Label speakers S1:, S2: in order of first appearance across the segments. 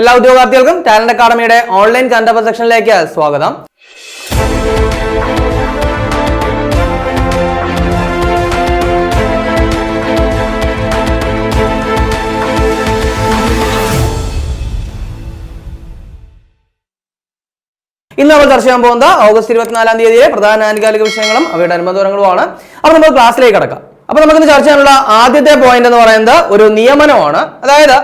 S1: എല്ലാ ഉദ്യോഗാർത്ഥികൾക്കും talent അക്കാഡമിയുടെ online കണ്ടപ്പ സെക്ഷനിലേക്ക് സ്വാഗതം. ഇന്ന് നമ്മൾ ചർച്ച ചെയ്യാൻ പോകുന്ന ഓഗസ്റ്റ് ഇരുപത്തിനാലാം തീയതിയിലെ പ്രധാന ആനുകാലിക വിഷയങ്ങളും അവയുടെ അനുബന്ധങ്ങളുമാണ് അപ്പോൾ നമ്മൾ ക്ലാസ്സിലേക്ക് കടക്കാം. അപ്പൊ നമുക്കിന്ന് ചർച്ച ചെയ്യാനുള്ള ആദ്യത്തെ പോയിന്റ് എന്ന് പറയുന്നത് ഒരു നിയമനമാണ്. അതായത്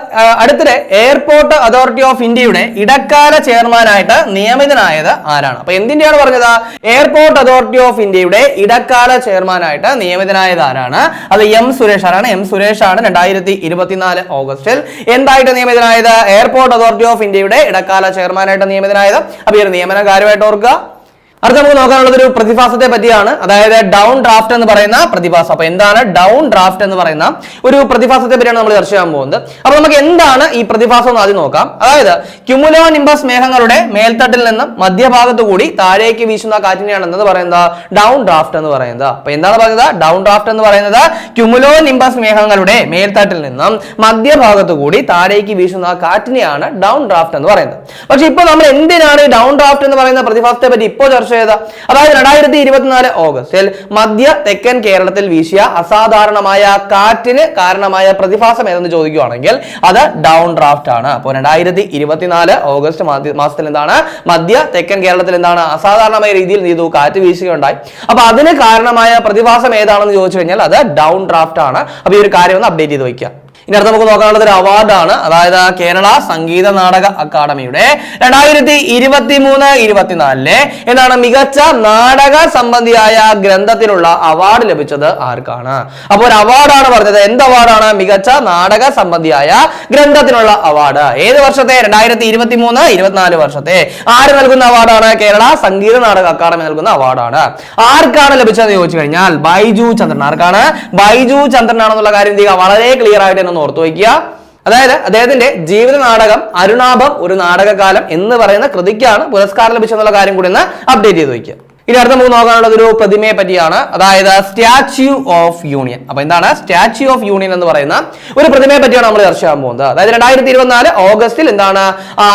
S1: അടുത്തിടെ എയർപോർട്ട് അതോറിറ്റി ഓഫ് ഇന്ത്യയുടെ ഇടക്കാല ചെയർമാനായിട്ട് നിയമിതനായത് ആരാണ്? അപ്പൊ എന്തിന്റെയാണ് പറഞ്ഞത്? എയർപോർട്ട് അതോറിറ്റി ഓഫ് ഇന്ത്യയുടെ ഇടക്കാല ചെയർമാനായിട്ട് നിയമിതനായത് ആരാണ്? അത് എം സുരേഷ് ആരാണ്? എം സുരേഷ് ആണ് രണ്ടായിരത്തി ഇരുപത്തിനാല് ഓഗസ്റ്റിൽ എന്തായിട്ട് നിയമിതനായത്? എയർപോർട്ട് അതോറിറ്റി ഓഫ് ഇന്ത്യയുടെ ഇടക്കാല ചെയർമാനായിട്ട് നിയമിതനായത്. അപ്പൊ ഈ ഒരു നിയമനം കാര്യമായിട്ട് ഓർക്കുക. അടുത്ത നമുക്ക് നോക്കാനുള്ളത് ഒരു പ്രതിഭാസത്തെ പറ്റിയാണ്. അതായത് ഡൗൺ ഡ്രാഫ്റ്റ് എന്ന് പറയുന്ന പ്രതിഭാസം. അപ്പൊ എന്താണ് ഡൗൺ ഡ്രാഫ്റ്റ് എന്ന് പറയുന്ന ഒരു പ്രതിഭാസത്തെ പറ്റിയാണ് നമ്മൾ ചർച്ച ചെയ്യാൻ പോകുന്നത്. അപ്പൊ നമുക്ക് എന്താണ് ഈ പ്രതിഭാസം എന്ന് ആദ്യം നോക്കാം. അതായത് ക്യുമുലോ നിംബസ് മേഘങ്ങളുടെ മേൽത്തട്ടിൽ നിന്ന് മധ്യഭാഗത്ത് കൂടി താഴേക്ക് വീശുന്ന കാറ്റിനെയാണ് എന്തെന്ന് പറയുന്നത്? ഡൗൺ ഡ്രാഫ്റ്റ് എന്ന് പറയുന്നത്. അപ്പൊ എന്താണ് പറയുന്നത്? ഡൗൺ ഡ്രാഫ്റ്റ് എന്ന് പറയുന്നത് ക്യുമുലോ നിംബസ് മേഘങ്ങളുടെ മേൽത്തട്ടിൽ നിന്നും മധ്യഭാഗത്ത് കൂടി താഴേക്ക് വീശുന്ന കാറ്റിനെയാണ് ഡൗൺ ഡ്രാഫ്റ്റ് എന്ന് പറയുന്നത്. പക്ഷെ ഇപ്പോൾ നമ്മൾ എന്തിനാണ് ഡൗൺ ഡ്രാഫ്റ്റ് എന്ന് പറയുന്ന പ്രതിഭാസത്തെ പറ്റി ഇപ്പോൾ ചർച്ച ചെയ്ത അതായത് രണ്ടായിരത്തി ഇരുപത്തിനാല് ഓഗസ്റ്റിൽ മധ്യ തെക്കൻ കേരളത്തിൽ വീശിയ അസാധാരണമായ കാറ്റിന് കാരണമായ പ്രതിഭാസം ഏതെന്ന് ചോദിക്കുകയാണെങ്കിൽ അത് ഡൗൺ ഡ്രാഫ്റ്റ് ആണ്. അപ്പോൾ രണ്ടായിരത്തി ഇരുപത്തിനാല് ഓഗസ്റ്റ് മാസത്തിൽ എന്താണ്? മധ്യ തെക്കൻ കേരളത്തിൽ എന്താണ്? അസാധാരണമായ രീതിയിൽ നീതു കാറ്റ് വീശുകയുണ്ടായി. അപ്പൊ അതിന് കാരണമായ പ്രതിഭാസം ഏതാണെന്ന് ചോദിച്ചു കഴിഞ്ഞാൽ അത് ഡൗൺ ഡ്രാഫ്റ്റ് ആണ്. അപ്പൊ ഈ ഒരു കാര്യം ഒന്ന് അപ്ഡേറ്റ് ചെയ്ത് വയ്ക്കുക. ഇനി അടുത്ത് നമുക്ക് നോക്കാനുള്ളത് ഒരു അവാർഡാണ്. അതായത് കേരള സംഗീത നാടക അക്കാദമിയുടെ രണ്ടായിരത്തി ഇരുപത്തി മൂന്ന് ഇരുപത്തിനാലിലെ എന്താണ് മികച്ച നാടക സംബന്ധിയായ ഗ്രന്ഥത്തിനുള്ള അവാർഡ് ലഭിച്ചത് ആർക്കാണ്? അപ്പോൾ ഒരു അവാർഡാണ് പറഞ്ഞത്. എന്ത് അവാർഡാണ്? മികച്ച നാടക സംബന്ധിയായ ഗ്രന്ഥത്തിനുള്ള അവാർഡ്. ഏത് വർഷത്തെ? രണ്ടായിരത്തി ഇരുപത്തി മൂന്ന് ഇരുപത്തിനാല് വർഷത്തെ. ആര് നൽകുന്ന അവാർഡാണ്? കേരള സംഗീത നാടക അക്കാദമി നൽകുന്ന അവാർഡാണ്. ആർക്കാണ് ലഭിച്ചതെന്ന് ചോദിച്ചു കഴിഞ്ഞാൽ ബൈജു ചന്ദ്രൻ. ആർക്കാണ്? ബൈജു ചന്ദ്രൻ ആണെന്നുള്ള കാര്യം വളരെ ക്ലിയർ ആയിട്ട് ഒന്ന് ഓർത്തു വയ്ക്കുക. അതായത് അദ്ദേഹത്തിന്റെ ജീവിത നാടകം അരുണാഭം ഒരു നാടകകാലം എന്ന് പറയുന്ന കൃതിക്കാണ് പുരസ്കാരം ലഭിച്ചെന്നുള്ള കാര്യം കൂടി ഒന്ന് അപ്ഡേറ്റ് ചെയ്ത് വയ്ക്കുക. ഇനി അടുത്ത നമുക്ക് നോക്കാനുള്ളത് ഒരു പ്രതിമയെ പറ്റിയാണ്. അതായത് സ്റ്റാച്യു ഓഫ് യൂണിയൻ. അപ്പൊ എന്താണ്? സ്റ്റാച്യു ഓഫ് യൂണിയൻ എന്ന് പറയുന്ന ഒരു പ്രതിമയെ പറ്റിയാണ് നമ്മൾ ചർച്ച ചെയ്യാൻ പോകുന്നത്. അതായത് രണ്ടായിരത്തി ഇരുപത്തിനാല് ഓഗസ്റ്റിൽ എന്താണ്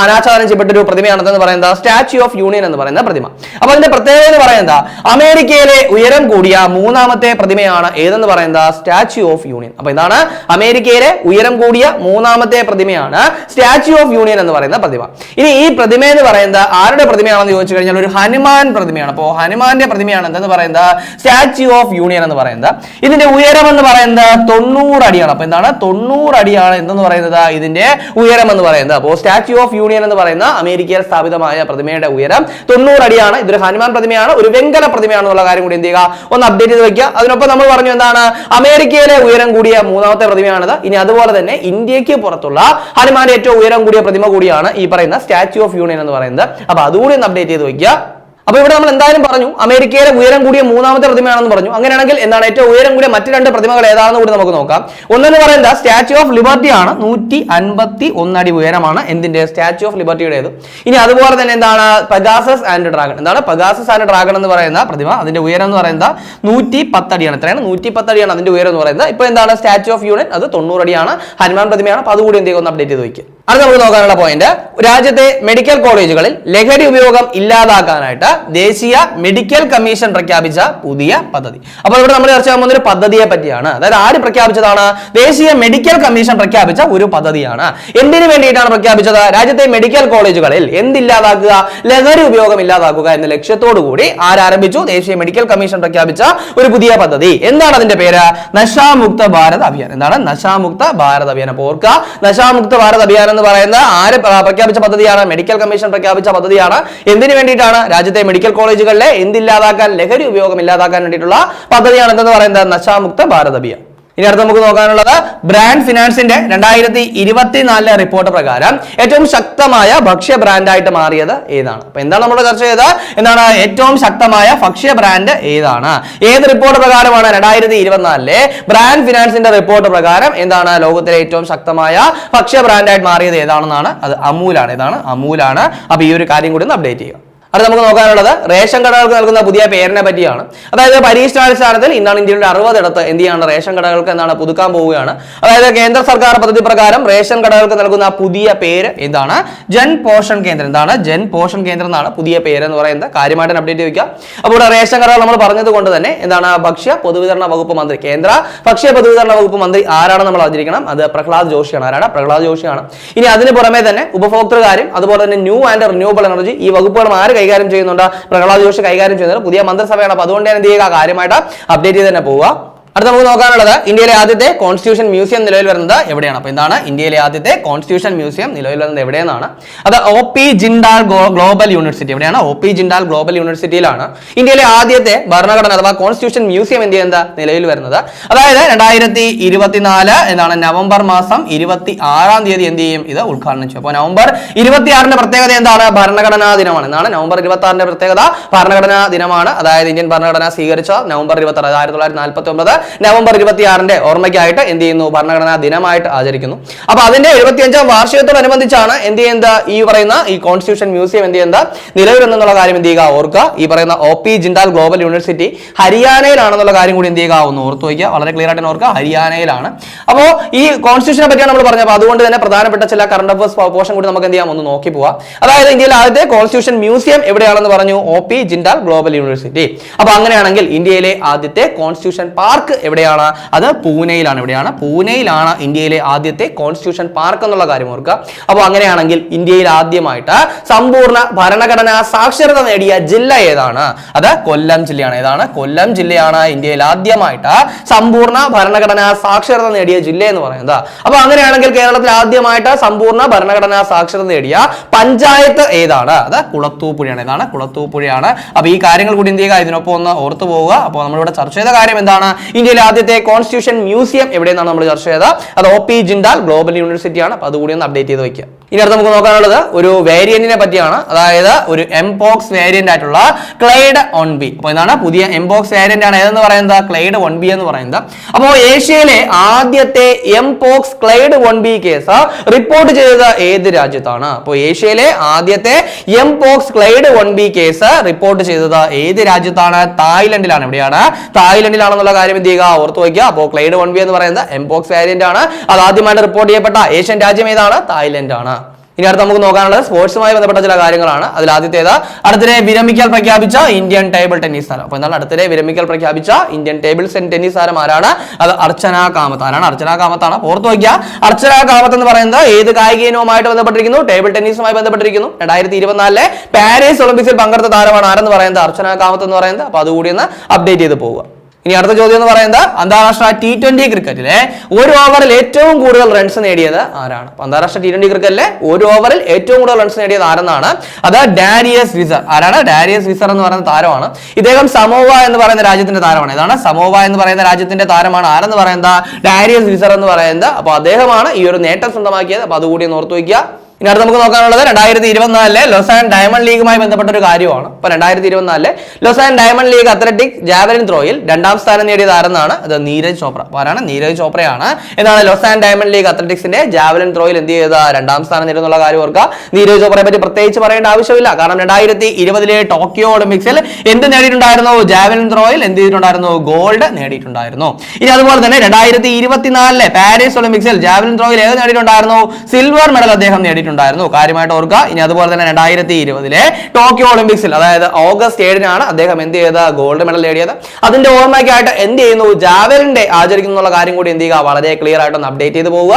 S1: അനാച്ഛാദനം ചെയ്യപ്പെട്ട ഒരു പ്രതിമയാണെന്ന് പറയുന്നത് സ്റ്റാച്യു ഓഫ് യൂണിയൻ എന്ന് പറയുന്ന പ്രതിമ. അപ്പൊ അതിന്റെ പ്രത്യേകത എന്ന് പറയുന്നത് അമേരിക്കയിലെ ഉയരം കൂടിയ മൂന്നാമത്തെ പ്രതിമയാണ് ഏതെന്ന് പറയുന്നത് സ്റ്റാച്യു ഓഫ് യൂണിയൻ. അപ്പൊ എന്താണ്? അമേരിക്കയിലെ ഉയരം കൂടിയ മൂന്നാമത്തെ പ്രതിമയാണ് സ്റ്റാച്യു ഓഫ് യൂണിയൻ എന്ന് പറയുന്ന പ്രതിമ. ഇനി ഈ പ്രതിമ എന്ന് പറയുന്നത് ആരുടെ പ്രതിമയാണെന്ന് ചോദിച്ചു കഴിഞ്ഞാൽ ഒരു ഹനുമാൻ പ്രതിമയാണ്. അപ്പോൾ ഹനുമാന്റെ പ്രതിമയാണ് എന്തെന്ന് പറയുന്നത്? സ്റ്റാച്യു ഓഫ് യൂണിയൻ എന്ന് പറയുന്നത്. ഇതിന്റെ ഉയരം എന്ന് പറയുന്നത് തൊണ്ണൂറ് അടിയാണ്. അപ്പൊ എന്താണ്? തൊണ്ണൂറ് അടിയാണ് എന്തെന്ന് പറയുന്നത്? ഇതിന്റെ ഉയരം എന്ന് പറയുന്നത്. അപ്പോൾ സ്റ്റാച്യു ഓഫ് യൂണിയൻ എന്ന് പറയുന്ന അമേരിക്കയിൽ സ്ഥാപിതമായ പ്രതിമയുടെ ഉയരം തൊണ്ണൂറ് അടിയാണ്. ഇതൊരു ഹനുമാൻ പ്രതിമയാണ് ഒരു വെങ്കല പ്രതിമയാണെന്നുള്ള കാര്യം കൂടി എന്ത് ചെയ്യുക? ഒന്ന് അപ്ഡേറ്റ് ചെയ്ത് വെക്കുക. അതിനൊപ്പം നമ്മൾ പറഞ്ഞു എന്താണ്? അമേരിക്കയിലെ ഉയരം കൂടിയ മൂന്നാമത്തെ പ്രതിമയാണിത്. ഇനി അതുപോലെ തന്നെ ഇന്ത്യയ്ക്ക് പുറത്തുള്ള ഹനുമാന്റെ ഏറ്റവും ഉയരം കൂടിയ പ്രതിമ കൂടിയാണ് ഈ പറയുന്ന സ്റ്റാച്യു ഓഫ് യൂണിയൻ എന്ന് പറയുന്നത്. അപ്പൊ അതുകൂടി ഒന്ന് അപ്ഡേറ്റ് ചെയ്ത് വെക്കുക. അപ്പൊ ഇവിടെ നമ്മൾ എന്തായാലും പറഞ്ഞു അമേരിക്കയിലെ ഉയരം കൂടിയ മൂന്നാമത്തെ പ്രതിമയാണെന്ന് പറഞ്ഞു. അങ്ങനെയാണെങ്കിൽ എന്താണ് ഏറ്റവും ഉയരം കൂടിയ മറ്റ് രണ്ട് പ്രതിമകൾ ഏതാണെന്ന് കൂടി നമുക്ക് നോക്കാം. ഒന്നെന്ന് പറയുന്നത് സ്റ്റാച്യു ഓഫ് ലിബർട്ടി ആണ്. നൂറ്റി അൻപത്തി ഒന്നടി ഉയരമാണ് എന്തിന്റെ? സ്റ്റാച്യു ഓഫ് ലിബർട്ടിയുടേത്. ഇനി അതുപോലെ തന്നെ എന്താണ്? Pegasus and dragon. എന്താണ്? പഗാസസ് ആൻഡ് ഡ്രാഗൺ എന്ന് പറയുന്ന പ്രതിമ അതിന്റെ ഉയരം എന്ന് പറയുന്നത് നൂറ്റി പത്തടിയാണ് എത്രയാണ് നൂറ്റി പത്തടിയാണ് അതിന്റെ ഉയരം എന്ന് പറയുന്നത്. ഇപ്പൊ എന്താണ്? സ്റ്റാച്യു ഓഫ് യൂണിയൻ അത് തൊണ്ണൂറടിയാണ് ഹനുമാൻ പ്രതിമയാണ്. അപ്പൊ അതുകൂടി എന്ത് ചെയ്യുക ഒന്ന് അപ്ഡേറ്റ് ചെയ്ത് വയ്ക്കുക. അത് നമുക്ക് നോക്കാനുള്ള പോയിന്റ് രാജ്യത്തെ മെഡിക്കൽ കോളേജുകളിൽ ലഹരി ഉപയോഗം ഇല്ലാതാക്കാനായിട്ട് ദേശീയ മെഡിക്കൽ കമ്മീഷൻ പ്രഖ്യാപിച്ച പുതിയ പദ്ധതി. അപ്പോൾ ഇവിടെ നമ്മൾ ചർച്ച ചെയ്യാൻ പോകുന്ന ഒരു പദ്ധതിയെ പറ്റിയാണ്. അതായത് ആര് പ്രഖ്യാപിച്ചതാണ്? ദേശീയ മെഡിക്കൽ കമ്മീഷൻ പ്രഖ്യാപിച്ച ഒരു പദ്ധതിയാണ്. എന്തിനു വേണ്ടിയിട്ടാണ് പ്രഖ്യാപിച്ചത്? രാജ്യത്തെ മെഡിക്കൽ കോളേജുകളിൽ എന്തില്ലാതാക്കുക? ലഹരി ഉപയോഗം ഇല്ലാതാക്കുക എന്ന ലക്ഷ്യത്തോടു കൂടി ആരാരംഭിച്ചു? ദേശീയ മെഡിക്കൽ കമ്മീഷൻ പ്രഖ്യാപിച്ച ഒരു പുതിയ പദ്ധതി. എന്താണ് അതിന്റെ പേര്? നശാമുക്ത ഭാരത് അഭിയാൻ. എന്താണ്? നശാമുക്ത ഭാരത് അഭിയാൻ. അപ്പോൾ ഓർക്കുക നശാമുക്ത ഭാരത് അഭിയാൻ എന്ന് പറയുന്നത് ആര് പ്രഖ്യാപിച്ച പദ്ധതിയാണ്? മെഡിക്കൽ കമ്മീഷൻ പ്രഖ്യാപിച്ച പദ്ധതിയാണ്. എന്തിനു വേണ്ടിയിട്ടാണ്? രാജ്യത്തെ മെഡിക്കൽ കോളേജുകളിലെ എന്തില്ലാതാക്കാൻ ലഹരി ഉപയോഗം ഇല്ലാതാക്കാൻ വേണ്ടിയിട്ടുള്ള പദ്ധതിയാണ് എന്തെന്ന് പറയുന്നത്? നശാമുക്ത ഭാരത് അഭിയാൻ ഇനി അടുത്ത് നമുക്ക് നോക്കാനുള്ളത് ബ്രാൻഡ് ഫിനാൻസിന്റെ രണ്ടായിരത്തി ഇരുപത്തിനാലിലെ റിപ്പോർട്ട് പ്രകാരം ഏറ്റവും ശക്തമായ ഭക്ഷ്യ ബ്രാൻഡായിട്ട് മാറിയത് ഏതാണ്? അപ്പൊ എന്താണ് നമ്മൾ ചർച്ച ചെയ്തത്? എന്താണ് ഏറ്റവും ശക്തമായ ഭക്ഷ്യ ബ്രാൻഡ് ഏതാണ്? ഏത് റിപ്പോർട്ട് പ്രകാരമാണ് രണ്ടായിരത്തി ഇരുപത്തിനാലിലെ ബ്രാൻഡ് ഫിനാൻസിന്റെ റിപ്പോർട്ട് പ്രകാരം എന്താണ് ലോകത്തിലെ ഏറ്റവും ശക്തമായ ഭക്ഷ്യ ബ്രാൻഡായിട്ട് മാറിയത് ഏതാണെന്നാണ്? അത് അമൂലാണ്. ഏതാണ്? അമൂലാണ്. അപ്പൊ ഈ ഒരു കാര്യം കൂടി ഒന്ന് അപ്ഡേറ്റ് ചെയ്യുക. അടുത്ത നമുക്ക് നോക്കാനുള്ളത്. റേഷൻ കടകൾക്ക് നൽകുന്ന പുതിയ പേരിനെ പറ്റിയാണ്. അതായത് പരീക്ഷണാടിസ്ഥാനത്തിൽ ഇന്നാണ് ഇന്ത്യയുടെ അറുപതിടത്ത് എന്ത് ചെയ്യാണ്? റേഷൻ കടകൾക്ക് എന്നാണ് പുതുക്കാൻ പോവുകയാണ്. അതായത് കേന്ദ്ര സർക്കാർ പദ്ധതി പ്രകാരം റേഷൻ കടകൾക്ക് നൽകുന്ന പുതിയ പേര് എന്താണ്? ജൻ പോഷൻ കേന്ദ്രം. എന്താണ്? ജൻ പോഷൻ കേന്ദ്രം എന്നാണ് പുതിയ പേര് എന്ന് പറയുന്നത്. കാര്യമായിട്ട് അപ്ഡേറ്റ് വയ്ക്കുക അപ്പോൾ റേഷൻ കടകൾ നമ്മൾ പറഞ്ഞത് കൊണ്ട് തന്നെ എന്താണ് ഭക്ഷ്യ പൊതുവിതരണ വകുപ്പ് മന്ത്രി കേന്ദ്ര ഭക്ഷ്യ പൊതുവിതരണ വകുപ്പ് മന്ത്രി ആരാണ് നമ്മൾ അറിഞ്ഞിരിക്കണം? അത് പ്രഹ്ലാദ് ജോഷിയാണ്. ആരാണ്? പ്രഹ്ലാദ് ജോഷിയാണ്. ഇനി അതിന് പുറമെ തന്നെ ഉപഭോക്തൃകാര്യം അതുപോലെ തന്നെ ന്യൂ ആൻഡ് റിന്യൂവബിൾ എനർജി ഈ വകുപ്പുകളും ആര് കൈകാര്യം ചെയ്യുന്നുണ്ട്. പ്രഹ്ലാദ് ജോഷി കൈകാര്യം ചെയ്യുന്നുണ്ട്. പുതിയ മന്ത്രിസഭയാണ്. അപ്പോൾ അതുകൊണ്ട് തന്നെ എന്ത് ചെയ്യുക? കാര്യമായിട്ട് അപ്ഡേറ്റ് ചെയ്ത് തന്നെ പോവുക. അടുത്ത നമുക്ക് നോക്കാനുള്ളത് ഇന്ത്യയിലെ ആദ്യത്തെ കോൺസ്റ്റിറ്റ്യൂഷൻ മ്യൂസിയം നിലവിൽ വരുന്നത് എവിടെയാണ്? അപ്പോൾ എന്താണ്? ഇന്ത്യയിലെ ആദ്യത്തെ കോൺസ്റ്റിറ്റ്യൂഷൻ മ്യൂസിയം നിലവിൽ വരുന്നത് എവിടെയെന്നാണ്? അത് O P Jindal global university എവിടെയാണ്? ഒ പി ജിൻഡാൽ ഗ്ലോബൽ യൂണിവേഴ്സിറ്റിയിലാണ് ഇന്ത്യയിലെ ആദ്യത്തെ ഭരണഘടന അഥവാ കോൺസ്റ്റിറ്റ്യൂഷൻ മ്യൂസിയം എന്ത് ചെയ്യുന്നത്? നിലവിൽ വരുന്നത്. അതായത് രണ്ടായിരത്തി ഇരുപത്തിനാല് എന്താണ് നവംബർ മാസം ഇരുപത്തി ആറാം തീയതി എന്ത് ചെയ്യും? ഇത് ഉദ്ഘാടനം ചെയ്യും. അപ്പോൾ നവംബർ ഇരുപത്തി ആറിന്റെ പ്രത്യേകത എന്താണ്? ഭരണഘടനാ ദിനമാണ്. എന്നാണ് നവംബർ ഇരുപത്തി ആറിന്റെ പ്രത്യേകത. ഭരണഘടനാ ദിനമാണ്. അതായത് ഇന്ത്യൻ ഭരണഘടന സ്വീകരിച്ച നവംബർ ഇരുപത്തി ആറ് ആയിരത്തി തൊള്ളായിരത്തി നാൽപ്പത്തി ഒമ്പത് നവംബർ ഇരുപത്തിയാറിന്റെ ഓർമ്മയ്ക്കായിട്ട് എന്ത് ചെയ്യുന്നു? ഭരണഘടനാ ദിനമായിട്ട് ആചരിക്കുന്നു. അപ്പൊ അതിന്റെ എഴുപത്തിയഞ്ചാം വാർഷികത്തോടനുബന്ധിച്ചാണ് എന്ത് ചെയ്യുന്നത്? ഈ പറയുന്ന ഈ കോൺസ്റ്റിറ്റ്യൂഷൻ മ്യൂസിയം എന്ത് ചെയ്യുന്നത്? നിലവിൽ എന്നുള്ള കാര്യം എന്ത് ചെയ്യുക? ഓർക്കുക. ഈ പറയുന്ന O P Jindal global university ഹരിയാനയിലാണെന്നുള്ള കാര്യം കൂടി എന്ത് ചെയ്യുക? ഒന്ന് ഓർത്ത് വയ്ക്കുക. വളരെ ക്ലിയർ ആയിട്ട് ഓർക്കുക. ഹരിയാനയിലാണ്. അപ്പോൾ ഈ കോൺസ്റ്റിറ്റ്യൂഷനെ പറ്റിയാണ് നമ്മൾ പറഞ്ഞത്. അപ്പോൾ അതുകൊണ്ട് തന്നെ പ്രധാനപ്പെട്ട ചില കറണ്ട് അഫേഴ്സ് പോർഷൻ കൂടി നമുക്ക് എന്ത് ചെയ്യാം? ഒന്ന് നോക്കി പോവാം. അതായത് ഇന്ത്യയിലെ ആദ്യത്തെ കോൺസ്റ്റിറ്റ്യൂഷൻ മ്യൂസിയം എവിടെയാണെന്ന് പറഞ്ഞു? O P Jindal global university. അപ്പൊ അങ്ങനെയാണെങ്കിൽ ഇന്ത്യയിലെ ആദ്യത്തെ കോൺസ്റ്റിറ്റ്യൂഷൻ പാർക്ക് എവിടെയാണ്? അത് പൂനെയിലാണ്. എവിടെയാണ്? പൂനെയിലാണ് ഇന്ത്യയിലെ ആദ്യത്തെ കോൺസ്റ്റിറ്റ്യൂഷൻ പാർക്ക് എന്നുള്ള കാര്യം ഓർക്കുക. അപ്പോൾ അങ്ങനെയാണെങ്കിൽ ഇന്ത്യയിൽ ആദ്യമായിട്ട് സമ്പൂർണ ഭരണഘടനാ സാക്ഷരത നേടിയ ജില്ല ഏതാണ്? അത് കൊല്ലം ജില്ലയാണ്. ഏതാണ്? കൊല്ലം ജില്ലയാണ് ഇന്ത്യയിൽ ആദ്യമായിട്ട് സമ്പൂർണ ഭരണഘടനാ സാക്ഷരത നേടിയ ജില്ല എന്ന് പറയുന്നത്. അപ്പൊ അങ്ങനെയാണെങ്കിൽ കേരളത്തിൽ ആദ്യമായിട്ട് സമ്പൂർണ ഭരണഘടനാ സാക്ഷരത നേടിയ പഞ്ചായത്ത് ഏതാണ്? അത് കുളത്തൂപ്പുഴയാണ്. ഏതാണ്? കുളത്തൂപ്പുഴയാണ്. അപ്പൊ ഈ കാര്യങ്ങൾ കൂടി എന്ത് ചെയ്യുക? ഇതിനൊപ്പം ഒന്ന് ഓർത്തു പോവുക. അപ്പോൾ നമ്മളിവിടെ ചർച്ച ചെയ്ത കാര്യം എന്താണ്? ഇന്ത്യയിലെ ആദ്യത്തെ കോൺസ്റ്റിറ്റ്യൂഷൻ മ്യൂസിയം എവിടെയെന്നാണ് നമ്മൾ ചർച്ച ചെയ്തത്. അത് O P Jindal global university ആണ് അപ്പൊ അതുകൂടി ഒന്ന് അപ്ഡേറ്റ് ചെയ്ത് വെക്കുക. ഇനി അടുത്ത് നമുക്ക് നോക്കാനുള്ളത് ഒരു വേരിയന്റിനെ പറ്റിയാണ്. അതായത് ഒരു എംപോക്സ് വേരിയന്റ് ആയിട്ടുള്ള ക്ലൈഡ് ഒൺ ബി അപ്പോൾ എന്താണ് പുതിയ എംപോക്സ് വേരിയന്റ് ആണ്. ഏതെന്ന് പറയുന്നത്? ക്ലൈഡ് വൺ ബി എന്ന് പറയുന്നത്. അപ്പോൾ ഏഷ്യയിലെ ആദ്യത്തെ mpox clade one B case report ചെയ്തത് ഏത് രാജ്യത്താണ്? അപ്പോൾ ഏഷ്യയിലെ ആദ്യത്തെ mpox clade one B case report ചെയ്തത് ഏത് രാജ്യത്താണ്? തായ്ലൻഡിലാണ്. എവിടെയാണ്? തായ്ലൻഡിലാണെന്നുള്ള കാര്യം എന്ത് ചെയ്യുക ഓർത്ത് വയ്ക്കുക. അപ്പോൾ ക്ലൈഡ് വൺ ബി എന്ന് പറയുന്നത് എംപോക്സ് വേരിയന്റ് ആണ്. അത് ആദ്യമായിട്ട് റിപ്പോർട്ട് ചെയ്യപ്പെട്ട ഏഷ്യൻ രാജ്യം ഏതാണ്? തായ്ലൻഡ് ആണ്. ഇനി അടുത്ത് നമുക്ക് നോക്കാനുള്ളത് സ്പോർട്സുമായി ബന്ധപ്പെട്ട ചില കാര്യങ്ങളാണ്. അതിൽ ആദ്യത്തേത് അടുത്തിടെ വിരമിക്കൽ പ്രഖ്യാപിച്ച ഇന്ത്യൻ ടേബിൾ ടെന്നീസ് താരം. അപ്പോൾ എന്താണ് അടുത്തിടെ വിരമിക്കൽ പ്രഖ്യാപിച്ച ഇന്ത്യൻ ടേബിൾ ടെന്നീസ് താരം ആരാണ്? അത് അർച്ചന കാമത്ത്. ആരാണ്? അർച്ചന കാമത്താണ് ഓർത്ത് വയ്ക്കുക. അർച്ചന കാമത്ത് എന്ന് പറയുന്നത് ഏത് കായിക ഇനവുമായിട്ട് ബന്ധപ്പെട്ടിരിക്കുന്നു? ടേബിൾ ടെന്നീസുമായി ബന്ധപ്പെട്ടിരിക്കുന്നു. രണ്ടായിരത്തി ഇരുപത്തിനാലിലെ പാരീസ് ഒളിമ്പിക്സിൽ പങ്കെടുത്ത താരമാണ് ആരെന്ന് പറയുന്നത്? അർച്ചന കാമത്ത് എന്ന് പറയുന്നത്. അപ്പോൾ അതുകൂടി ഒന്ന് അപ്ഡേറ്റ് ചെയ്ത് പോവുക. ഇനി അടുത്ത ചോദ്യം എന്ന് പറയുന്നത് അന്താരാഷ്ട്ര ടി ട്വന്റി ക്രിക്കറ്റിലെ ഒരു ഓവറിൽ ഏറ്റവും കൂടുതൽ റൺസ് നേടിയത് ആരാണ്? അന്താരാഷ്ട്ര ടി ട്വന്റി ക്രിക്കറ്റിലെ ഒരു ഓവറിൽ ഏറ്റവും കൂടുതൽ റൺസ് നേടിയത് ആരെന്നാണ്? അത് ഡാരിയസ് വിസർ ആരാണ്? ഡാരിയസ് വിസർ എന്ന് പറയുന്ന താരമാണ്. ഇദ്ദേഹം സമോവ എന്ന് പറയുന്ന രാജ്യത്തിന്റെ താരമാണ്. ഇതാണ് സമോവ എന്ന് പറയുന്ന രാജ്യത്തിന്റെ താരമാണ്. ആരെന്ന് പറയുന്നത്? ഡാരിയസ് വിസർ എന്ന് പറയുന്നത്. അപ്പൊ അദ്ദേഹമാണ് ഈ ഒരു നേട്ടം സ്വന്തമാക്കിയത്. അപ്പൊ അതുകൂടി ഓർത്തു വയ്ക്കുക. ഇനി അടുത്ത് നമുക്ക് നോക്കാനുള്ളത് രണ്ടായിരത്തി ഇരുപത്തിനാലിലെ ലോസ് ആൻഡ് ഡയമണ്ട് ലീഗുമായി ബന്ധപ്പെട്ട ഒരു കാര്യമാണ്. അപ്പൊ രണ്ടായിരത്തി ഇരുപത്തിനാലിലെ Lausanne Diamond League athletic javelin ത്രോയിൽ രണ്ടാം സ്ഥാനം നേടിയത് ആരെന്നാണ് അത് നീരജ് ചോപ്ര. ആരാണ്? നീരജ് ചോപ്രയാണ്. എന്നാണ് ലോസ് ആൻഡ് ഡയമണ്ട് ലീഗ് അത്ലറ്റിക്സിന്റെ ജാവലിൻ ത്രോയിൽ എന്ത് ചെയ്ത രണ്ടാം സ്ഥാനം നേടുന്നുള്ള കാര്യം ഓർക്കുക. നീരജ് ചോപ്രയെ പറ്റി പ്രത്യേകിച്ച് പറയേണ്ട ആവശ്യമില്ല. കാരണം രണ്ടായിരത്തി ഇരുപതിലെ ടോക്കിയോ ഒളിമ്പിക്സിൽ എന്ത് നേടിയിട്ടുണ്ടായിരുന്നു? ജാവലിൻ ത്രോയിൽ എന്ത് ചെയ്തിട്ടുണ്ടായിരുന്നു? ഗോൾഡ് നേടിയിട്ടുണ്ടായിരുന്നു. ഇനി അതുപോലെ തന്നെ രണ്ടായിരത്തി ഇരുപത്തിനാലിലെ പാരീസ് ഒളിമ്പിക്സിൽ ജാവലിൻ ത്രോയിൽ ഏത് നേടിയിട്ടുണ്ടായിരുന്നു? സിൽവർ മെഡൽ അദ്ദേഹം നേടിയിട്ടുണ്ടായിരുന്നു കാര്യമായിട്ട് ഓർക്കുക. ഇനി അതുപോലെ തന്നെ രണ്ടായിരത്തി ഇരുപതിലെ ടോക്കിയോ ഒളിമ്പിക്സിൽ അതായത് ഓഗസ്റ്റ് ഏഴിനാണ് അദ്ദേഹം എന്ത് ചെയ്തത്? ഗോൾഡ് മെഡൽ നേടിയത്. അതിന്റെ ഓർമ്മയ്ക്കായിട്ട് എന്ത് ചെയ്യുന്നു? ജാവലിന്റെ ആചരിക്കുന്ന എന്നുള്ള കാര്യം കൂടി എന്ത് ചെയ്യുക? വളരെ ക്ലിയർ ആയിട്ട് ഒന്ന് അപ്ഡേറ്റ് ചെയ്ത് പോവുക.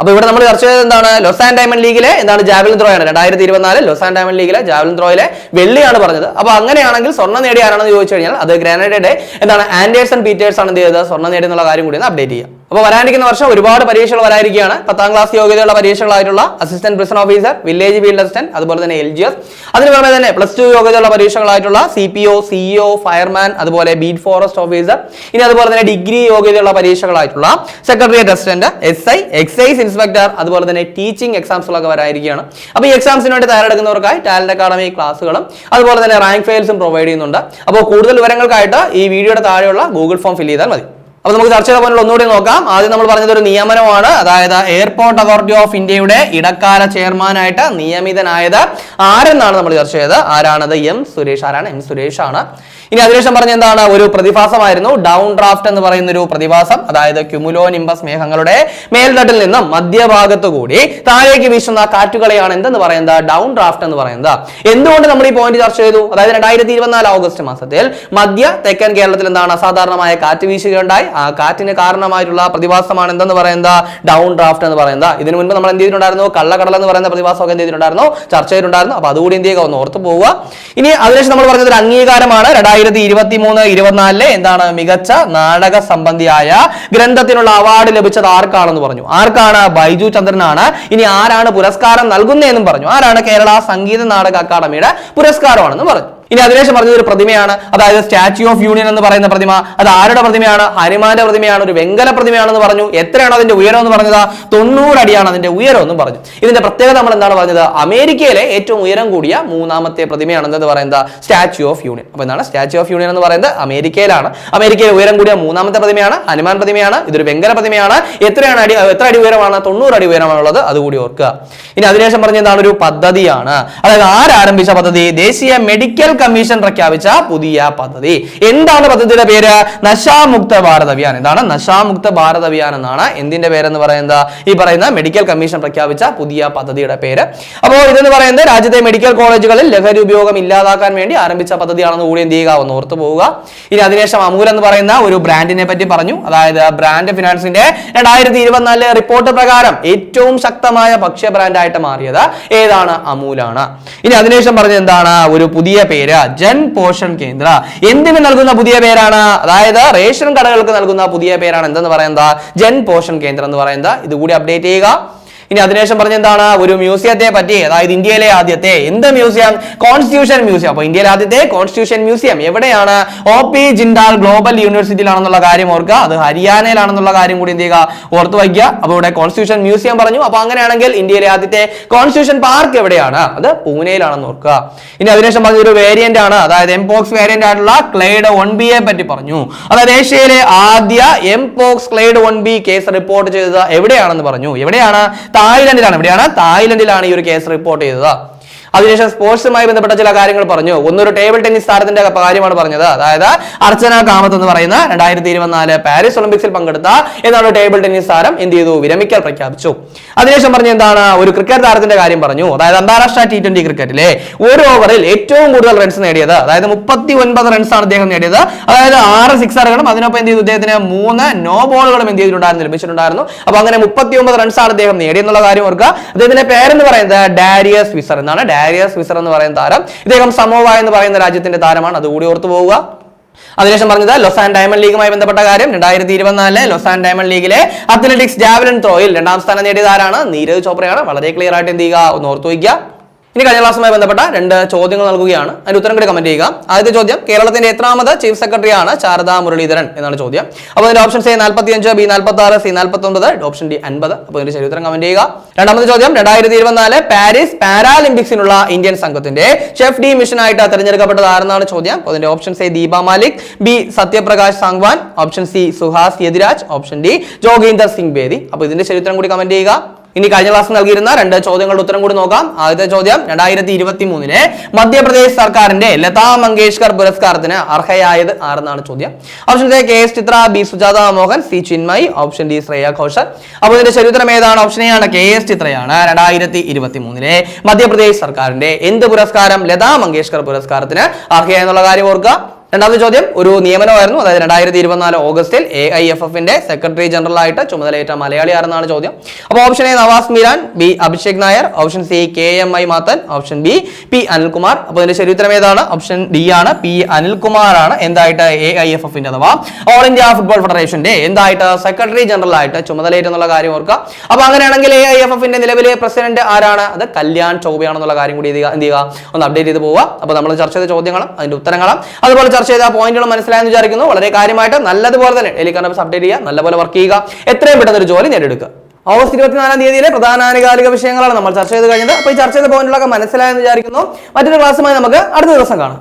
S1: അപ്പൊ ഇവിടെ നമ്മൾ ചർച്ച ചെയ്തത് എന്താണ്? ലോസ് ആൻഡ് ഡയമണ്ട് ലീഗിലെ എന്താണ് ജാവലിൻ ത്രോ ആണ്. രണ്ടായിരത്തി ഇരുപത്തിനാല് ലോസ് ആൻഡ് ഡയമണ്ട് ലീഗിലെ ജാവലിൻ ത്രോയിലെ വെള്ളിയാണ് പറഞ്ഞത്. അപ്പൊ അങ്ങനെയാണെങ്കിൽ സ്വർണം നേടിയ ആരാണെന്ന് ചോദിച്ചു കഴിഞ്ഞാൽ അത് ഗ്രാനഡയുടെ എന്താണ്? ആൻഡേഴ്സൺ പീറ്റേഴ്സ് ആണ് എന്ത് ചെയ്തത്? സ്വർണം നേടിയെന്നുള്ള കാര്യം കൂടി ഒന്ന് അപ്ഡേറ്റ് ചെയ്യാം അപ്പോൾ വരാനിരിക്കുന്ന വർഷം ഒരുപാട് പരീക്ഷകൾ വരാനിരിക്കുകയാണ്. പത്താം ക്ലാസ് യോഗ്യതയുള്ള പരീക്ഷകളായിട്ടുള്ള assistant prison officer village field assistant അതുപോലെ തന്നെ എൽ ജി എസ് അതിന് പുറമെ തന്നെ പ്ലസ് ടു യോഗ്യതയുള്ള പരീക്ഷകളായിട്ടുള്ള C P O CEO fireman അതുപോലെ ബീറ്റ് ഫോറസ്റ്റ് ഓഫീസർ ഇനി അതുപോലെ തന്നെ ഡിഗ്രി യോഗ്യതയുള്ള പരീക്ഷകളായിട്ടുള്ള secretariat assistant S I excise inspector അതുപോലെ തന്നെ ടീച്ചിങ് എക്സാംസുകളൊക്കെ വരാനിരിക്കുകയാണ്. അപ്പോൾ ഈ എക്സാംസിന് വേണ്ടി തയ്യാറെടുക്കുന്നവർക്കായി ടാലന്റ് അക്കാഡമി ക്ലാസ്സുകളും അതുപോലെ തന്നെ റാങ്ക് ഫയൽസും പ്രൊവൈഡ് ചെയ്യുന്നുണ്ട്. അപ്പോൾ കൂടുതൽ വിവരങ്ങൾക്കായിട്ട് ഈ വീഡിയോയുടെ താഴെയുള്ള ഗൂഗിൾ ഫോം ഫില്ല് ചെയ്താൽ മതി. അപ്പൊ നമുക്ക് ചർച്ച ചെയ്ത പോയിന്റ് ഒന്നുകൂടി നോക്കാം. ആദ്യം നമ്മൾ പറഞ്ഞത് ഒരു നിയമനമാണ്. അതായത് എയർപോർട്ട് അതോറിറ്റി ഓഫ് ഇന്ത്യയുടെ ഇടക്കാല ചെയർമാനായിട്ട് നിയമിതനായത് ആരെന്നാണ് നമ്മൾ ചർച്ച ചെയ്തത്? ആരാണത്? എം സുരേഷ് ആരാണ്? എം സുരേഷ് ആണ്. ഇനി അതിനുശേഷം പറഞ്ഞ എന്താണ്? ഒരു പ്രതിഭാസമായിരുന്നു. ഡൗൺ ഡ്രാഫ്റ്റ് എന്ന് പറയുന്ന ഒരു പ്രതിഭാസം അതായത് ക്യുമുലോ നിംബസ് മേഘങ്ങളുടെ മേൽത്തട്ടിൽ നിന്നും മധ്യഭാഗത്ത് കൂടി താഴേക്ക് വീശുന്ന കാറ്റുകളെയാണ് എന്തെന്ന് പറയുന്നത്? ഡൗൺ ഡ്രാഫ്റ്റ് എന്ന് പറയുന്നത്. എന്തുകൊണ്ട് നമ്മൾ ഈ പോയിന്റ് ചർച്ച ചെയ്തു? അതായത് രണ്ടായിരത്തി ഇരുപത്തിനാല് ഓഗസ്റ്റ് മാസത്തിൽ മധ്യ തെക്കൻ കേരളത്തിൽ എന്താണ് അസാധാരണമായ കാറ്റ് വീശുകയുണ്ടായി. ആ കാറ്റിന് കാരണമായിട്ടുള്ള പ്രതിഭാസമാണ് എന്തെന്ന് പറയുന്നത്? ഡൗൺ ഡ്രാഫ്റ്റ് എന്ന് പറയുന്നത്. ഇതിനു മുൻപ് നമ്മൾ എന്ത് ചെയ്തിട്ടുണ്ടായിരുന്നു? കള്ളക്കടൽ എന്ന് പറയുന്ന പ്രതിഭാസമൊക്കെ എന്ത് ചെയ്തിട്ടുണ്ടായിരുന്നു? ചർച്ച ചെയ്തിട്ടുണ്ടായിരുന്നു. അപ്പൊ അതുകൂടി എന്ത് ചെയ്യുക? ഒന്ന് ഓർത്ത് പോവുക. ഇനി അതിനുശേഷം നമ്മൾ പറഞ്ഞത് ഒരു അംഗീകാരമാണ്. രണ്ടായിരത്തി ഇരുപത്തി മൂന്ന് ഇരുപത്തിനാലിലെ എന്താണ് മികച്ച നാടക സംബന്ധിയായ ഗ്രന്ഥത്തിനുള്ള അവാർഡ് ലഭിച്ചത് ആർക്കാണെന്ന് പറഞ്ഞു. ആർക്കാണ് ബൈജു ചന്ദ്രനാണ്? ഇനി ആരാണ് പുരസ്കാരം നൽകുന്നതെന്നും പറഞ്ഞു. ആരാണ് കേരള സംഗീത നാടക അക്കാദമിയുടെ പുരസ്കാരമാണെന്നും പറഞ്ഞു. ഇനി അതിനുശേഷം പറഞ്ഞത് ഒരു പ്രതിമയാണ്. അതായത് സ്റ്റാച്യു ഓഫ് യൂണിയൻ എന്ന് പറയുന്ന പ്രതിമ. അത് ആരുടെ പ്രതിമയാണ്? ഹനുമാന്റെ പ്രതിമയാണ്. ഒരു വെങ്കല പ്രതിമയാണെന്ന് പറഞ്ഞു. എത്രയാണ് അതിന്റെ ഉയരം എന്ന് പറഞ്ഞത്? തൊണ്ണൂറ് അടിയാണ് അതിന്റെ ഉയരം എന്നും പറഞ്ഞു. ഇതിന്റെ പ്രത്യേകത നമ്മൾ എന്താണ് പറഞ്ഞത്? അമേരിക്കയിലെ ഏറ്റവും ഉയരം കൂടിയ മൂന്നാമത്തെ പ്രതിമയാണെന്ന് പറയുന്നത്? Statue of union. അപ്പൊ എന്താണ്? സ്റ്റാച്യു ഓഫ് യൂണിയൻ എന്ന് പറയുന്നത് അമേരിക്കയിലാണ്. അമേരിക്കയിലെ ഉയരം കൂടിയ മൂന്നാമത്തെ പ്രതിമയാണ് ഹനുമാൻ പ്രതിമയാണ് ഇതൊരു വെങ്കല പ്രതിമയാണ്. എത്രയാണ് അടി എത്ര അടി ഉയരമാണ്? തൊണ്ണൂറ് അടി ഉയരമാണുള്ളത്. അതുകൂടി ഓർക്കുക. ഇനി അതിനുശേഷം പറഞ്ഞ എന്താണ്? ഒരു പദ്ധതിയാണ്. അതായത് ആരംഭിച്ച പദ്ധതി? ദേശീയ മെഡിക്കൽ കമ്മീഷൻ പ്രഖ്യാപിച്ച പുതിയ പദ്ധതി. എന്താണ് പദ്ധതിയുടെ പേര്? നശാമുക്ത ഭാരത് അഭിയാൻ. എന്താണ് നശാമുക്ത ഭാരത് അഭിയാൻ എന്നാണ് എന്തിന്റെ പേരെന്ന് പറയുന്നത്? ഈ പറയുന്ന മെഡിക്കൽ കമ്മീഷൻ പ്രഖ്യാപിച്ച പുതിയ പദ്ധതിയുടെ പേര്. അപ്പോൾ ഇതെന്ന് പറയുന്നത് രാജ്യത്തെ മെഡിക്കൽ കോളേജുകളിൽ ലഹരി ഉപയോഗം ഇല്ലാതാക്കാൻ വേണ്ടി ആരംഭിച്ച പദ്ധതിയാണെന്ന് കൂടി എന്ത് ചെയ്യുക? ഒന്ന് ഓർത്തു പോവുക. ഇനി അതിനുശേഷം അമൂൽ എന്ന് പറയുന്ന ഒരു ബ്രാൻഡിനെ പറ്റി പറഞ്ഞു. അതായത് ബ്രാൻഡ് ഫിനാൻസിന്റെ രണ്ടായിരത്തി ഇരുപത്തിനാല് റിപ്പോർട്ട് പ്രകാരം ഏറ്റവും ശക്തമായ ഭക്ഷ്യ ബ്രാൻഡായിട്ട് മാറിയത് ഏതാണ്? അമൂലാണ്. ഇനി അതിനുശേഷം പറഞ്ഞത് എന്താണ്? ഒരു പുതിയ പേര്. ജൻ പോഷൺ കേന്ദ്ര. എന്തിന് നൽകുന്ന പുതിയ പേരാണ്? അതായത് റേഷൻ കടകൾക്ക് നൽകുന്ന പുതിയ പേരാണ്. എന്തെന്ന് പറയുന്നത്? ജൻ പോഷൺ കേന്ദ്രം എന്ന് പറയുന്നത്. ഇതുകൂടി അപ്ഡേറ്റ് ചെയ്യുക. ഇനി അതിനുശേഷം പറഞ്ഞ എന്താണ്? ഒരു മ്യൂസിയത്തെ പറ്റി അതായത് ഇന്ത്യയിലെ ആദ്യത്തെ എന്ത് മ്യൂസിയം? Constitution museum. അപ്പൊ ഇന്ത്യയിലെ ആദ്യത്തെ കോൺസ്റ്റിറ്റ്യൂഷൻ മ്യൂസിയം എവിടെയാണ്? ഒ പി ജിൻഡാൽ ഗ്ലോബൽ യൂണിവേഴ്സിറ്റിയിലാണെന്നുള്ള കാര്യം ഓർക്കുക. അത് ഹരിയാനയിലാണെന്നുള്ള കാര്യം കൂടി എന്ത് ചെയ്യുക? ഓർത്തു വയ്ക്കുക. അപ്പോൾ ഇവിടെ കോൺസ്റ്റിറ്റ്യൂഷൻ മ്യൂസിയം പറഞ്ഞു. അപ്പൊ അങ്ങനെയാണെങ്കിൽ ഇന്ത്യയിലെ ആദ്യത്തെ കോൺസ്റ്റിറ്റ്യൂഷൻ പാർക്ക് എവിടെയാണ്? അത് പൂനെയിലാണെന്ന് ഓർക്കുക. ഇനി അതിനുശേഷം പറഞ്ഞ ഒരു വേരിയന്റ് ആണ്. അതായത് എംപോക്സ് വേരിയന്റ് ആയിട്ടുള്ള ക്ലേഡ് വൺ ബി യെ പറ്റി പറഞ്ഞു. അതായത് ഏഷ്യയിലെ ആദ്യ mpox clade one B case report ചെയ്തത് എവിടെയാണെന്ന് പറഞ്ഞു. എവിടെയാണ്? തായ്ലൻഡിലാണ്. എവിടെയാണ് തായ്ലൻഡിലാണ് ഈ ഒരു കേസ് റിപ്പോർട്ട് ചെയ്തത്. അതിനുശേഷം സ്പോർട്സുമായി ബന്ധപ്പെട്ട ചില കാര്യങ്ങൾ പറഞ്ഞു. ഒന്നൊരു ടേബിൾ ടെന്നീസ് താരത്തിന്റെ കാര്യമാണ് പറഞ്ഞത്. അതായത് അർച്ചന കാമത്ത് എന്ന് പറയുന്ന രണ്ടായിരത്തി ഇരുപത്തിനാല് പാരീസ് ഒളിമ്പിക്സിൽ പങ്കെടുത്ത എന്നാണ് ടേബിൾ ടെന്നീസ് താരം എന്ത് ചെയ്തു? വിരമിക്കൽ പ്രഖ്യാപിച്ചു. അതിനുശേഷം പറഞ്ഞ എന്താണ്? ഒരു ക്രിക്കറ്റ് താരത്തിന്റെ കാര്യം പറഞ്ഞു. അതായത് അന്താരാഷ്ട്ര ടി ട്വന്റി ക്രിക്കറ്റിലെ ഒരു ഓവറിൽ ഏറ്റവും കൂടുതൽ റൺസ് നേടിയത്. അതായത് മുപ്പത്തി ഒൻപത് ആണ് അദ്ദേഹം നേടിയത്. അതായത് ആറ് സിക്സറുകളും അതിനൊപ്പം എന്ത് ചെയ്തു? അദ്ദേഹത്തിന് മൂന്ന് നോ ബോളുകളും എന്ത് ചെയ്തിട്ടുണ്ടായിരുന്നു? ലഭിച്ചിട്ടുണ്ടായിരുന്നു. അപ്പൊ അങ്ങനെ മുപ്പത്തി ഒമ്പത് ആണ് അദ്ദേഹം നേടിയെന്നുള്ള കാര്യം ഓർക്കുക. അദ്ദേഹത്തിന്റെ പേരെന്ന് പറയുന്നത് ഡാരിയസ് വിസർ എന്നാണ്. ഡാരിയസ് വിസർ എന്ന് പറയുന്ന താരം. ഇദ്ദേഹം സമോവ എന്ന് പറയുന്ന രാജ്യത്തിന്റെ താരമാണ്. അതുകൂടി ഓർത്തു പോവുക. അതിനുശേഷം പറഞ്ഞത് ലൊസാൻ ഡയമണ്ട് ലീഗുമായി ബന്ധപ്പെട്ട കാര്യം. രണ്ടായിരത്തി ഇരുപത്തിനാലിലെ ലൊസാൻ ഡയമണ്ട് ലീഗിലെ അത്ലറ്റിക്സ് ജാവലിൻ ത്രോയിൽ രണ്ടാം സ്ഥാനം നേടിയതാരാണ് നീരജ് ചോപ്രയാണ്. വളരെ ക്ലിയർ ആയിട്ട് എന്ത് ചെയ്യുക? ഒന്ന് ഓർത്തു വയ്ക്കുക. ഇനി കഴിഞ്ഞ ക്ലാസ്സുമായി ബന്ധപ്പെട്ട രണ്ട് ചോദ്യങ്ങൾ നൽകുകയാണ്. അതിന് ഉത്തരം കൂടി കമന്റ് ചെയ്യുക. ആദ്യത്തെ ചോദ്യം കേരളത്തിന്റെ എത്രാമത് ചീഫ് സെക്രട്ടറിയാണ് ശാരദാ മുരളീധരൻ എന്നാണ് ചോദ്യം. അപ്പോൾ അതിന്റെ ഓപ്ഷൻ എ നാൽപ്പത്തി അഞ്ച് ബി നാൽപ്പത്തി ആറ് സി നാൽപ്പത്തി ഒമ്പത് ഓപ്ഷൻ ഡി അൻപത്. അപ്പോൾ ഇതിന്റെ ശരി ഉത്തരം കമന്റ് ചെയ്യുക. രണ്ടാമത്തെ ചോദ്യം രണ്ടായിരത്തി ഇരുപത്തിനാല് പാരീസ് പാരാലിമ്പിക്സിനുള്ള ഇന്ത്യൻ സംഘത്തിന്റെ ഷെഫ് ഡി മിഷനായിട്ട് തെരഞ്ഞെടുക്കപ്പെട്ടത് ആരെന്നാണ് ചോദ്യം? അതിന്റെ option A Deepa Malik B Satyaprakash Sangwan option C Suhas Yathiraj option D Joginder Singh Bedi. അപ്പോൾ ഇതിന്റെ ശരി ഉത്തരം കൂടി കമന്റ് ചെയ്യുക. ഇനി കഴിഞ്ഞ ക്ലാസ് നൽകിയിരുന്ന രണ്ട് ചോദ്യങ്ങളുടെ ഉത്തരം കൂടി നോക്കാം. ആദ്യത്തെ ചോദ്യം രണ്ടായിരത്തി ഇരുപത്തി മൂന്നിലെ മധ്യപ്രദേശ് സർക്കാരിന്റെ ലതാ മങ്കേഷ്കർ പുരസ്കാരത്തിന് അർഹയായത് ആരെന്നാണ് ചോദ്യം? Option A K S Chithra B Sujatha Mohan C Chinmayi option D Shreya Ghoshal. അപ്പോൾ ഇതിന്റെ ചരിത്രം ഏതാണ്? ഓപ്ഷൻ എ ആണ് കെ എസ് ചിത്രയാണ് രണ്ടായിരത്തി ഇരുപത്തി മൂന്നിലെ മധ്യപ്രദേശ് സർക്കാരിന്റെ എന്ത് പുരസ്കാരം ലതാ മങ്കേഷ്കർ പുരസ്കാരത്തിന് അർഹയായെന്നുള്ള കാര്യം ഓർക്കുക. രണ്ടാമത്തെ ചോദ്യം ഒരു നിയമനമായിരുന്നു അതായത് രണ്ടായിരത്തി ഇരുപത്തിനാല് ഓഗസ്റ്റിൽ എ ഐ എഫ് എഫിന്റെ സെക്രട്ടറി ജനറൽ ആയിട്ട് ചുമതലയേറ്റ മലയാളി ആരെന്നാണ് ചോദ്യം? അപ്പോൾ option A Navas Meeran B Abhishek Nair option C K M I Mathan option B P Anilkumar. അപ്പോൾ ഇതിന്റെ ശരി ഉത്തരം ഏതാണ്? ഓപ്ഷൻ ഡി ആണ് പി അനിൽകുമാർ ആണ്. എന്തായിട്ട് എ ഐ എഫ് എഫിന്റെ അഥവാ ഓൾ ഇന്ത്യ ഫുട്ബോൾ ഫെഡറേഷന്റെ എന്തായിട്ട് സെക്രട്ടറി ജനറൽ ആയിട്ട് ചുമതലയേറ്റെന്നുള്ള കാര്യം ഓർക്കുക. അപ്പോൾ അങ്ങനെയാണെങ്കിൽ എ ഐ എഫ് എഫിന്റെ നിലവിലെ പ്രസിഡന്റ് ആരാണ്? അത് കല്യാൺ ചൗബയാണെന്നുള്ള കാര്യം കൂടി എന്ത് ചെയ്യുക? ഒന്ന് അപ്ഡേറ്റ് ചെയ്ത് പോവുക. അപ്പോൾ നമ്മൾ ചർച്ച ചെയ്ത ചോദ്യങ്ങളും അതിന്റെ ഉത്തരങ്ങളും. അതുപോലെ ചർച്ച ചെയ്ത പോയിന്റുകൾ മനസ്സിലായെന്ന് വിചാരിക്കുന്നു. വളരെ കാര്യമായിട്ട് നല്ലതുപോലെ തന്നെ ഡെയിലി അപ്ഡേറ്റ് ചെയ്യുക നല്ലപോലെ വർക്ക് ചെയ്യുക. എത്രയും പെട്ടെന്ന് ഒരു ജോലി നേടിയെടുക്കുക. ഓഗസ്റ്റ് ഇരുപത്തിനാലാം തീയതിയിലെ പ്രധാന ആനുകാലിക വിഷയങ്ങളാണ് നമ്മൾ ചർച്ച ചെയ്ത് കഴിഞ്ഞത്. അപ്പോൾ ഈ ചർച്ച ചെയ്ത പോയിന്റുകളൊക്കെ മനസ്സിലായെന്ന് വിചാരിക്കുന്നു. മറ്റൊരു ക്ലാസ്സുമായി നമുക്ക് അടുത്ത ദിവസം കാണാം.